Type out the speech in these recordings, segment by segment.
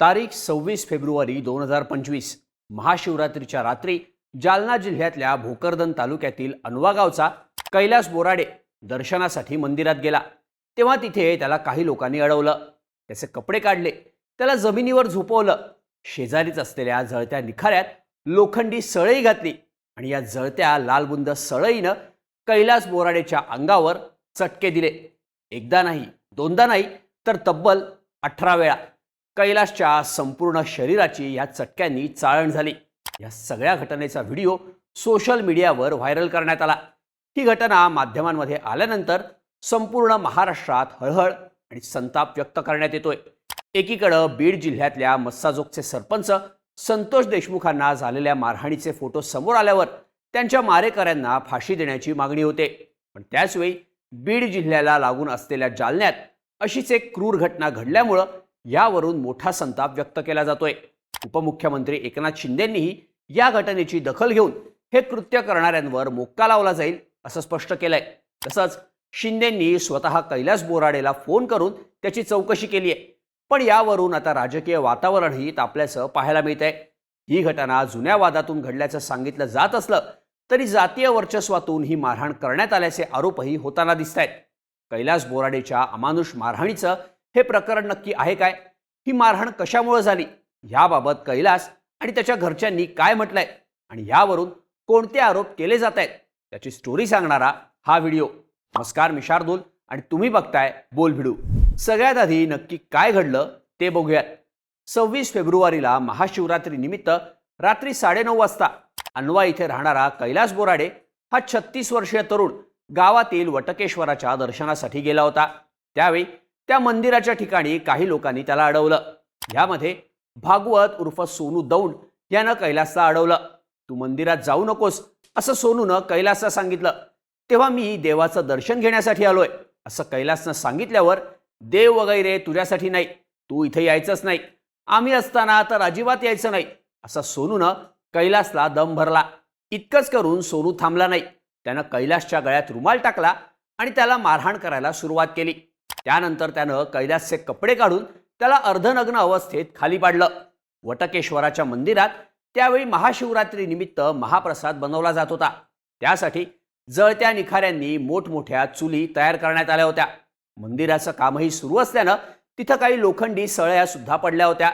तारीख सव्वीस फेब्रुवारी दोन हजार पंचवीस महाशिवरात्रीच्या रात्री जालना जिल्ह्यातल्या भोकरदन तालुक्यातील अनुवागावचा कैलास बोराडे दर्शनासाठी मंदिरात गेला. तेव्हा तिथे त्याला काही लोकांनी अडवलं. त्याचे कपडे काढले. त्याला जमिनीवर झोपवलं. शेजारीच असलेल्या जळत्या निखाऱ्यात लोखंडी सळई घातली आणि या जळत्या लालबुंद सळईनं कैलास बोराडेच्या अंगावर चटके दिले. एकदा नाही दोनदा नाही तर तब्बल अठरा वेळा. कैलाशच्या संपूर्ण शरीराची या चटक्यांनी चाळण झाली. या सगळ्या घटनेचा व्हिडिओ सोशल मीडियावर व्हायरल करण्यात आला. ही घटना माध्यमांमध्ये आल्यानंतर संपूर्ण महाराष्ट्रात हळहळ आणि संताप व्यक्त करण्यात येतोय. एकीकडं बीड जिल्ह्यातल्या मस्साजोगचे सरपंच संतोष देशमुखांना झालेल्या मारहाणीचे फोटो समोर आल्यावर त्यांच्या मारेकऱ्यांना फाशी देण्याची मागणी होते. पण त्याचवेळी बीड जिल्ह्याला लागून असलेल्या जालन्यात अशीच एक क्रूर घटना घडल्यामुळं यावरून मोठा संताप व्यक्त केला जातोय. उपमुख्यमंत्री एकनाथ शिंदेंनीही या घटनेची दखल घेऊन हे कृत्य करणाऱ्यांवर मोक्का लावला जाईल असं स्पष्ट केलंय. तसंच शिंदेंनी स्वतः कैलास बोराडेला फोन करून त्याची चौकशी केली आहे. पण यावरून आता राजकीय वातावरणही तापल्याचं पाहायला मिळत आहे ही घटना जुन्या वादातून घडल्याचं सांगितलं जात असलं तरी जातीय वर्चस्वातून ही मारहाण करण्यात आल्याचे आरोपही होताना दिसत आहेत कैलास बोराडेच्या अमानुष मारहाणीचं हे प्रकरण नक्की आहे काय? ही मारहाण कशामुळे झाली? याबाबत कैलास आणि त्याच्या घरच्यांनी काय म्हटलंय? आणि यावरून कोणते आरोप केले जात आहेत त्याची स्टोरी सांगणारा हा व्हिडिओ नमस्कार मी शार्दूल आणि तुम्ही बघताय बोल भिडू. सगळ्यात आधी नक्की काय घडलं ते बघूयात. सव्वीस फेब्रुवारीला महाशिवरात्री निमित्त रात्री साडेनऊ वाजता अनवा इथे राहणारा कैलास बोराडे हा छत्तीस वर्षीय तरुण गावातील वटकेश्वराच्या दर्शनासाठी गेला होता. त्यावेळी त्या मंदिराच्या ठिकाणी काही लोकांनी त्याला अडवलं. ह्यामध्ये भागवत उर्फ सोनू दौंड यानं कैलासला अडवलं. तू मंदिरात जाऊ नकोस असं सोनूनं कैलासला सांगितलं. तेव्हा मी देवाचं दर्शन घेण्यासाठी आलोय. असं कैलासनं सांगितल्यावर देव वगैरे तुझ्यासाठी नाही. तू इथे यायचंच नाही. आम्ही असताना तर अजिबात यायचं नाही. असा सोनूनं कैलासला दम भरला. इतकंच करून सोनू थांबला नाही. त्यानं कैलासच्या गळ्यात रुमाल टाकला आणि त्याला मारहाण करायला सुरुवात केली. त्यानंतर त्यानं कैलासचे कपडे काढून त्याला अर्धनग्न अवस्थेत खाली पाडलं. वटकेश्वराच्या मंदिरात त्यावेळी महाशिवरात्रीनिमित्त महाप्रसाद बनवला जात होता. त्यासाठी जळत्या निखाऱ्यांनी मोठमोठ्या चुली तयार करण्यात आल्या होत्या. मंदिराचं कामही सुरू असल्यानं तिथं काही लोखंडी सळया सुद्धा पडल्या होत्या.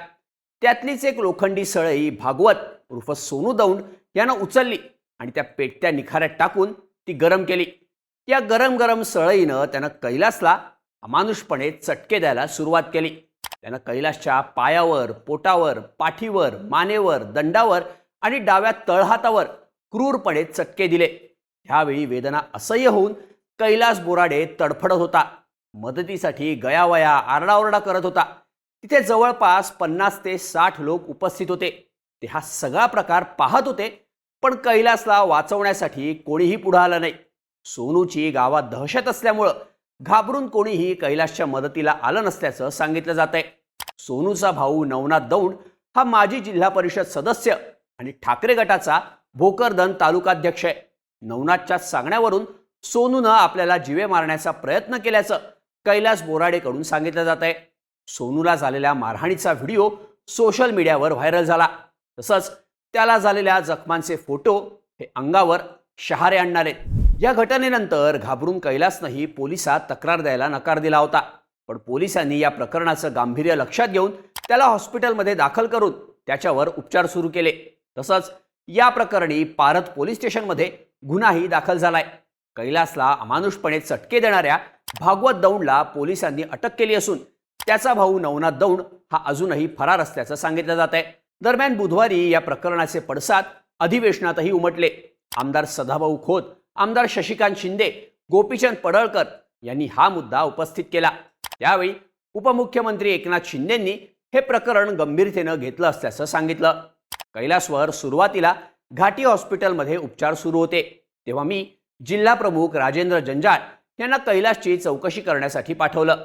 त्यातलीच एक लोखंडी सळई भागवत उर्फ सोनू दौंड यानं उचलली आणि त्या पेटत्या निखाऱ्यात टाकून ती गरम केली. या गरम गरम सळईनं त्यानं कैलासला अमानुषपणे चटके द्यायला सुरुवात केली. त्यानं कैलासच्या पायावर पोटावर पाठीवर मानेवर दंडावर आणि डाव्या तळहातावर क्रूरपणे चटके दिले. ह्यावेळी वेदना असह्य होऊन कैलास बोराडे तडफडत होता. मदतीसाठी गयावया आरडाओरडा करत होता. तिथे जवळपास पन्नास ते साठ लोक उपस्थित होते. ते हा सगळा प्रकार पाहत होते पण कैलासला वाचवण्यासाठी कोणीही पुढं आलं नाही. सोनूची गावात दहशत असल्यामुळं घाबरून कोणीही कैलाशच्या मदतीला आलं नसल्याचं सांगितलं जात आहे सोनूचा भाऊ नवनाथ दौंड हा माजी जिल्हा परिषद सदस्य आणि ठाकरे गटाचा भोकरदन तालुकाध्यक्ष आहे. नवनाथच्या सांगण्यावरून सोनूनं आपल्याला जिवे मारण्याचा प्रयत्न केल्याचं कैलास बोराडेकडून सांगितलं जात आहे सोनूला झालेल्या मारहाणीचा व्हिडिओ सोशल मीडियावर व्हायरल झाला. तसंच त्याला झालेल्या जखमांचे फोटो हे अंगावर शहारे आणणार. आहेत या घटनेनंतर घाबरून कैलासनंही पोलिसात तक्रार द्यायला नकार दिला होता. पण पोलिसांनी या प्रकरणाचं गांभीर्य लक्षात घेऊन त्याला हॉस्पिटलमध्ये दाखल करून त्याच्यावर उपचार सुरू केले. तसंच या प्रकरणी पारत पोलीस स्टेशनमध्ये गुन्हाही दाखल झालाय. कैलासला अमानुषपणे चटके देणाऱ्या भागवत दौंडला पोलिसांनी अटक केली असून त्याचा भाऊ नवनाथ दौंड हा अजूनही फरार असल्याचं सांगितलं जात आहे दरम्यान बुधवारी या प्रकरणाचे पडसाद अधिवेशनातही उमटले. आमदार सदाभाऊ खोत आमदार शशिकांत शिंदे गोपीचंद पडळकर यांनी हा मुद्दा उपस्थित केला. त्यावेळी उपमुख्यमंत्री एकनाथ शिंदेंनी हे प्रकरण गंभीरतेनं घेतलं असल्याचं सांगितलं. कैलासवर सुरुवातीला घाटी हॉस्पिटलमध्ये उपचार सुरू होते. तेव्हा मी जिल्हा प्रमुख राजेंद्र जंजाळ यांना कैलासची चौकशी करण्यासाठी पाठवलं.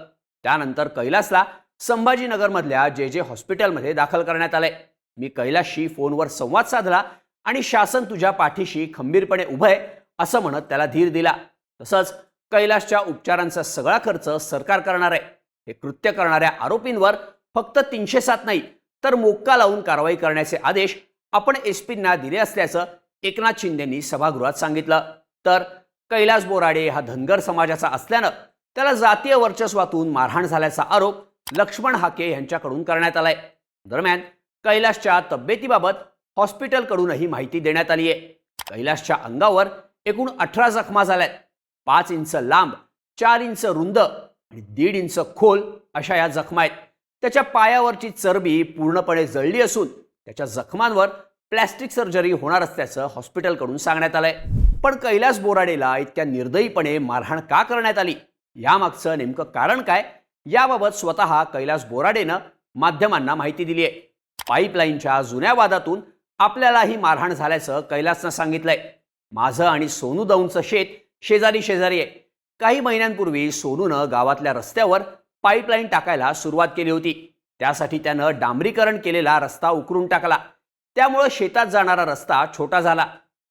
त्यानंतर कैलासला संभाजीनगरमधल्या जे जे हॉस्पिटलमध्ये दाखल करण्यात आलंय मी कैलासशी फोनवर संवाद साधला आणि शासन तुझ्या पाठीशी खंबीरपणे उभं आहे. असं म्हणत त्याला धीर दिला. तसंच कैलाशच्या उपचारांचा सगळा खर्च सरकार करणार. आहे हे कृत्य करणाऱ्या आरोपींवर फक्त तीनशे सात नाही तर मोक्का लावून कारवाई करण्याचे आदेश आपण एस पींना दिले असल्याचं एकनाथ शिंदेंनी सभागृहात सांगितलं. तर कैलास बोराडे हा धनगर समाजाचा असल्यानं त्याला जातीय वर्चस्वातून मारहाण झाल्याचा आरोप लक्ष्मण हाके यांच्याकडून करण्यात आलाय. दरम्यान कैलासच्या तब्येतीबाबत हॉस्पिटलकडूनही माहिती देण्यात आली आहे कैलासच्या अंगावर एकूण अठरा जखमा झाल्यात. पाच इंच लांब चार इंच रुंद आणि दीड इंच खोल अशा या जखमा आहेत. त्याच्या पायावरची चरबी पूर्णपणे जळली असून त्याच्या जखमांवर प्लॅस्टिक सर्जरी होणार असल्याचं हॉस्पिटलकडून सांगण्यात आलंय. पण कैलास बोराडेला इतक्या निर्दयीपणे मारहाण का करण्यात आली? यामागचं नेमकं कारण काय? याबाबत स्वतः कैलास बोराडेनं माध्यमांना माहिती दिली आहे. पाईपलाईनच्या जुन्या वादातून आपल्यालाही मारहाण झाल्याचं कैलासनं सांगितलंय. माझं आणि सोनू दौंडचं शेत शेजारी शेजारी आहे. काही महिन्यांपूर्वी सोनूनं गावातल्या रस्त्यावर पाईपलाईन टाकायला सुरुवात केली होती. त्यासाठी त्यानं डांबरीकरण केलेला रस्ता उकरून टाकला. त्यामुळं शेतात जाणारा रस्ता छोटा झाला.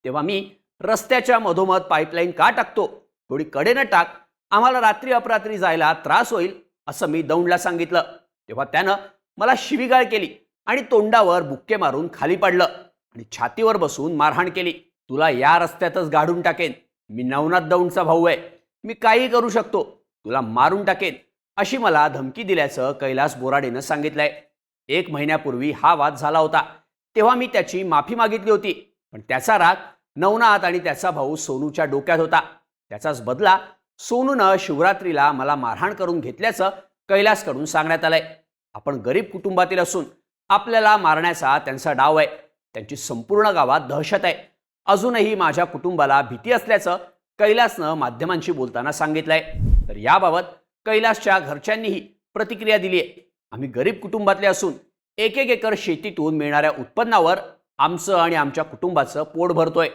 तेव्हा मी रस्त्याच्या मधोमध पाईपलाईन का टाकतो? थोडी कडेनं टाक. आम्हाला रात्री अपरात्री जायला त्रास होईल असं मी दौंडला सांगितलं. तेव्हा त्यानं मला शिवीगाळ केली आणि तोंडावर बुक्के मारून खाली पडलं आणि छातीवर बसून मारहाण केली. तुला या रस्त्यातच गाडून टाकेन. मी नवनाथ दौंडचा भाऊ आहे. मी काही करू शकतो. तुला मारून टाकेन. अशी मला धमकी दिल्याचं कैलास बोराडेनं सांगितलंय. एक महिन्यापूर्वी हा वाद झाला होता. तेव्हा मी त्याची माफी मागितली होती. पण त्याचा राग नवनाथ आणि त्याचा भाऊ सोनूच्या डोक्यात होता. त्याचाच बदला सोनूनं शिवरात्रीला मला मारहाण करून घेतल्याचं कैलासकडून सांगण्यात आलंय. आपण गरीब कुटुंबातील असून आपल्याला मारण्याचा त्यांचा डाव आहे. त्यांची संपूर्ण गावात दहशत आहे. अजूनही माझ्या कुटुंबाला भीती असल्याचं कैलासनं माध्यमांशी बोलताना सांगितलंय. तर याबाबत कैलासच्या घरच्यांनीही प्रतिक्रिया दिली आहे आम्ही गरीब कुटुंबातले असून एक एक एकर शेतीतून मिळणाऱ्या उत्पन्नावर आमचं आणि आमच्या कुटुंबाचं पोट भरतोय.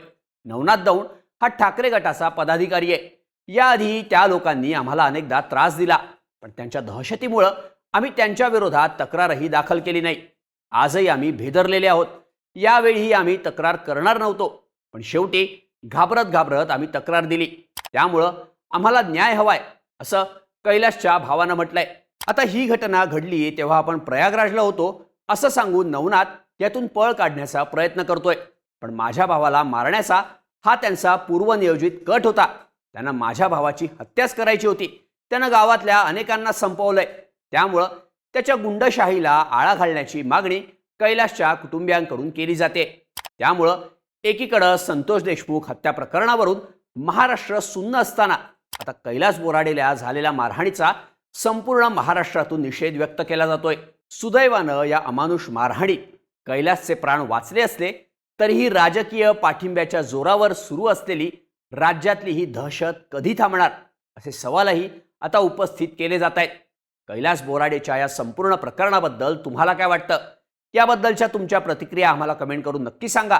नवनाथ दौंड हा ठाकरे गटाचा पदाधिकारी आहे. याआधी त्या लोकांनी आम्हाला अनेकदा त्रास दिला पण त्यांच्या दहशतीमुळं आम्ही त्यांच्या विरोधात तक्रारही दाखल केली नाही. आजही आम्ही भेदरलेले आहोत. यावेळीही आम्ही तक्रार करणार नव्हतो. पण शेवटी घाबरत घाबरत आम्ही तक्रार दिली. त्यामुळं आम्हाला न्याय हवाय असं कैलासच्या भावानं म्हटलंय. आता ही घटना घडली तेव्हा आपण प्रयागराजला होतो असं सांगून नवनाथ यातून पळ काढण्याचा प्रयत्न करतोय. पण माझ्या भावाला मारण्याचा हा त्यांचा पूर्वनियोजित कट होता. त्यांना माझ्या भावाची हत्याच करायची होती. त्यानं गावातल्या अनेकांना संपवलंय. त्यामुळं त्याच्या गुंडशाहीला आळा घालण्याची मागणी कैलासच्या कुटुंबियांकडून केली जाते. त्यामुळं एकीकडं संतोष देशमुख हत्या प्रकरणावरून महाराष्ट्र सुन्न असताना आता कैलास बोराडेला झालेल्या मारहाणीचा संपूर्ण महाराष्ट्रातून निषेध व्यक्त केला जातोय. सुदैवानं या अमानुष मारहाणीत कैलासचे प्राण वाचले असले तरीही राजकीय पाठिंब्याच्या जोरावर सुरू असलेली राज्यातली ही दहशत कधी थांबणार? असे सवालही आता उपस्थित केले जात आहेत कैलास बोराडेच्या या संपूर्ण प्रकरणाबद्दल तुम्हाला काय वाटतं? याबद्दलच्या तुमच्या प्रतिक्रिया आम्हाला कमेंट करून नक्की सांगा.